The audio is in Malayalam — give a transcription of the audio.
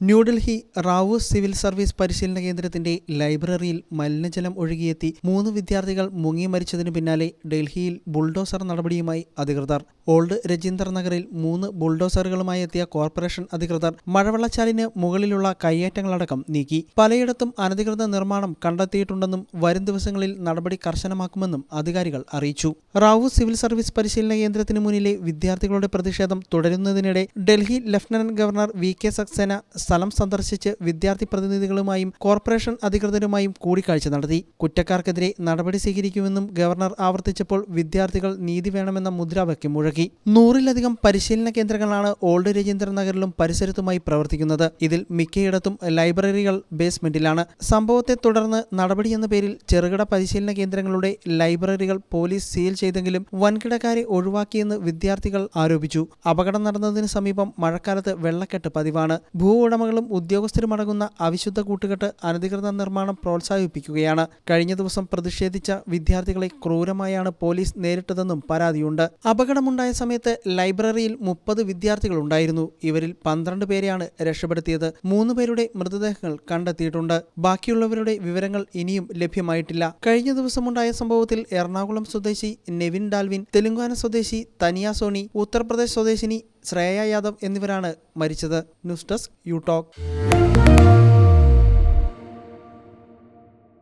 ന്യൂഡൽഹി റാവു സിവിൽ സർവീസ് പരിശീലന കേന്ദ്രത്തിന്റെ ലൈബ്രറിയിൽ മലിനജലം ഒഴുകിയെത്തി മൂന്ന് വിദ്യാർത്ഥികൾ മുങ്ങി മരിച്ചതിനു പിന്നാലെ ഡൽഹിയിൽ ബുൾഡോസർ നടപടിയുമായി അധികൃതർ. ഓൾഡ് രജീന്ദർ നഗറിൽ മൂന്ന് ബുൾഡോസറുകളുമായി എത്തിയ കോർപ്പറേഷൻ അധികൃതർ മഴവെള്ളച്ചാലിന് മുകളിലുള്ള കയ്യേറ്റങ്ങളടക്കം നീക്കി. പലയിടത്തും അനധികൃത നിർമ്മാണം കണ്ടെത്തിയിട്ടുണ്ടെന്നും വരും ദിവസങ്ങളിൽ നടപടി കർശനമാക്കുമെന്നും അധികാരികൾ അറിയിച്ചു. റാവു സിവിൽ സർവീസ് പരിശീലന കേന്ദ്രത്തിന് മുന്നിലെ വിദ്യാർത്ഥികളുടെ പ്രതിഷേധം തുടരുന്നതിനിടെ Delhi lieutenant governor V K Saxena സ്ഥലം സന്ദർശിച്ച് വിദ്യാർത്ഥി പ്രതിനിധികളുമായും കോർപ്പറേഷൻ അധികൃതരുമായും കൂടിക്കാഴ്ച നടത്തി. കുറ്റക്കാർക്കെതിരെ നടപടി സ്വീകരിക്കുമെന്നും ഗവർണർ ആവർത്തിച്ചപ്പോൾ വിദ്യാർത്ഥികൾ നീതി വേണമെന്ന മുദ്രാവാക്യം മുഴക്കി. നൂറിലധികം പരിശീലന കേന്ദ്രങ്ങളാണ് ഓൾഡ് രജീന്ദ്ര നഗറിലും പരിസരത്തുമായി പ്രവർത്തിക്കുന്നത്. ഇതിൽ മിക്കയിടത്തും ലൈബ്രറികൾ ബേസ്മെന്റിലാണ്. സംഭവത്തെ തുടർന്ന് നടപടിയെന്ന പേരിൽ ചെറുകിട പരിശീലന കേന്ദ്രങ്ങളുടെ ലൈബ്രറികൾ പോലീസ് സീൽ ചെയ്തെങ്കിലും വൻകിടക്കാരെ ഒഴിവാക്കിയെന്ന് വിദ്യാർത്ഥികൾ ആരോപിച്ചു. അപകടം നടന്നതിന് സമീപം മഴക്കാലത്ത് വെള്ളക്കെട്ട് പതിവാണ്. ഭൂ ഉടമകളും ഉദ്യോഗസ്ഥരുമടങ്ങുന്ന അവിശുദ്ധ കൂട്ടുകെട്ട് അനധികൃത നിർമ്മാണം പ്രോത്സാഹിപ്പിക്കുകയാണ്. കഴിഞ്ഞ ദിവസം പ്രതിഷേധിച്ച വിദ്യാർത്ഥികളെ ക്രൂരമായാണ് പോലീസ് നേരിട്ടതെന്നും പരാതിയുണ്ട്. അപകടമുണ്ടായ സമയത്ത് ലൈബ്രറിയിൽ മുപ്പത് വിദ്യാർത്ഥികളുണ്ടായിരുന്നു ഇവരിൽ പന്ത്രണ്ട് പേരെയാണ് രക്ഷപ്പെടുത്തിയത്. മൂന്ന് പേരുടെ മൃതദേഹങ്ങൾ കണ്ടെത്തിയിട്ടുണ്ട്. ബാക്കിയുള്ളവരുടെ വിവരങ്ങൾ ഇനിയും ലഭ്യമായിട്ടില്ല. കഴിഞ്ഞ ദിവസമുണ്ടായ സംഭവത്തിൽ എറണാകുളം സ്വദേശി നെവിൻ ഡാൽവിൻ തെലുങ്കാന സ്വദേശി തനിയ സോണി ഉത്തർപ്രദേശ് സ്വദേശിനി ശ്രേയ യാദവ് എന്നിവരാണ് മരിച്ചത്. News desk you talk